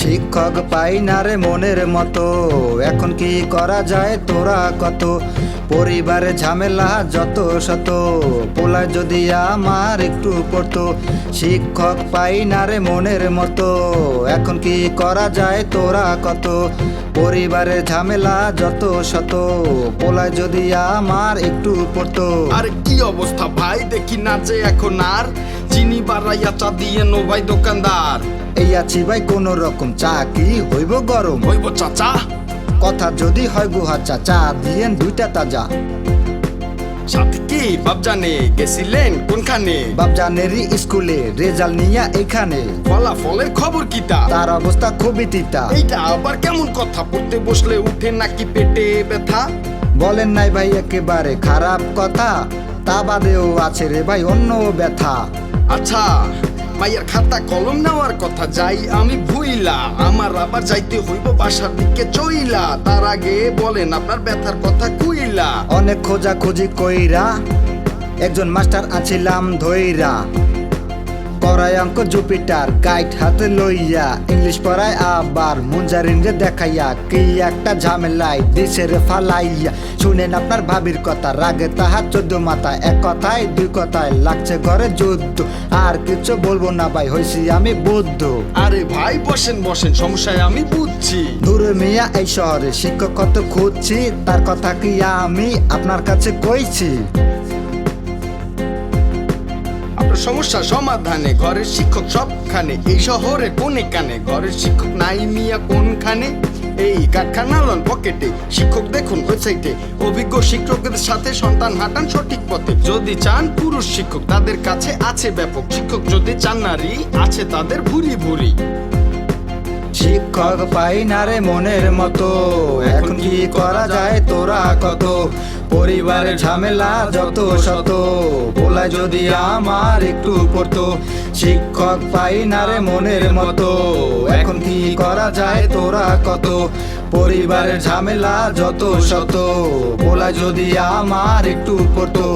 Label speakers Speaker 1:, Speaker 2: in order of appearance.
Speaker 1: শিক্ষক পাই না রে মনের মতো। এখন কি করা যায়, তোরা কত? পরিবারে ঝামেলা যত শত। পোলায় যদি আমার একটু পড়তো, শিক্ষক পাই না রে মনের মতো। এখন কি করা যায়, তোরা কত? পরিবারে ঝামেলা যত শত। পোলায় যদি আমার একটু পড়তো।
Speaker 2: আর কি অবস্থা ভাই, দেখি না যে এখন আর চিনি বাড়াইয়া চা দিয়ে নো ভাই দোকানদার।
Speaker 1: এই আছি ভাই কোন রকম চা কি হইব গরম?
Speaker 2: হইব চাচা।
Speaker 1: কথা যদি হয় গুহা চা চা দিয়েন দুইটা তাজা।
Speaker 2: সাথে কি? বাপ জানে গেছিলেন কোনখানে?
Speaker 1: বাপজানেরই স্কুলে রেজাল্ট নিয়া এখানে।
Speaker 2: ফলাফলের খবর কিতা?
Speaker 1: তার অবস্থা খুবই তিতা।
Speaker 2: এইটা আবার কেমন কথা? পড়তে বসলে উঠে নাকি পেটে ব্যথা?
Speaker 1: বলেন নাই ভাই একেবারে খারাপ কথা। তা বাদেও আছে রে ভাই অন্য ব্যথা।
Speaker 2: আচ্ছা মাইয়ার খাতা কলম নেওয়ার কথা যাই আমি ভুইলা আমার আবার যাইতে হইব বাসার দিকে চইলা তার আগে বলেন আপনার ব্যথার কথা কুইলা।
Speaker 1: অনেক খোঁজা খুঁজি কইরা একজন মাস্টার আছিলাম ধইরা। পড়ায় অঙ্ক জুপিটার গাইড হাতে লইয়া। ইংলিশ পড়ায় আবার মুঞ্জারিন রে দেখাইয়া কি একটা ঝামেলায় ঝামেলাই দেশের ফালাইয়া। শুনেন আপনার ভাবির কথা রাগে তাহার চোদ্দ মাথা এক কথায় দুই কথায় লাগছে ঘরে যুদ্ধ। আর কিছু বলব না ভাই হইছি আমি বুদ্ধ।
Speaker 2: আরে ভাই বসেন বসেন সমস্যায় আমি বুঝছি।
Speaker 1: দূরে মিয়া এই শহরে শিক্ষক কত খুঁজছি তার কথা কি আমি আপনার কাছে কইছি?
Speaker 2: সমস্যা সমাধানে, ঘরের শিক্ষক সবখানে, এই শহরে কোনে কানে, ঘরের শিক্ষক নাই মিয়া কোনখানে? এই কারখানা লন পকেটে শিক্ষক দেখুন ওয়েবসাইটে অভিজ্ঞ শিক্ষকদের সাথে সন্তান হাঁটান সঠিক পথে। যদি চান পুরুষ শিক্ষক, তাদের কাছে আছে ব্যাপক শিক্ষক, যদি চান নারী, আছে তাদের ভুরি ভুরি।
Speaker 1: শিক্ষক পাই না রে মনের মতো, এখন কি করা যায়, তোরা কত? পরিবারের ঝামেলা যত শত বলা যদি আমার একটু পড়তো, শিক্ষক পাই না রে মনের মতো, এখন কি করা যায় তোরা কত? পরিবারের ঝামেলা যত শত বলা যদি আমার একটু পড়তো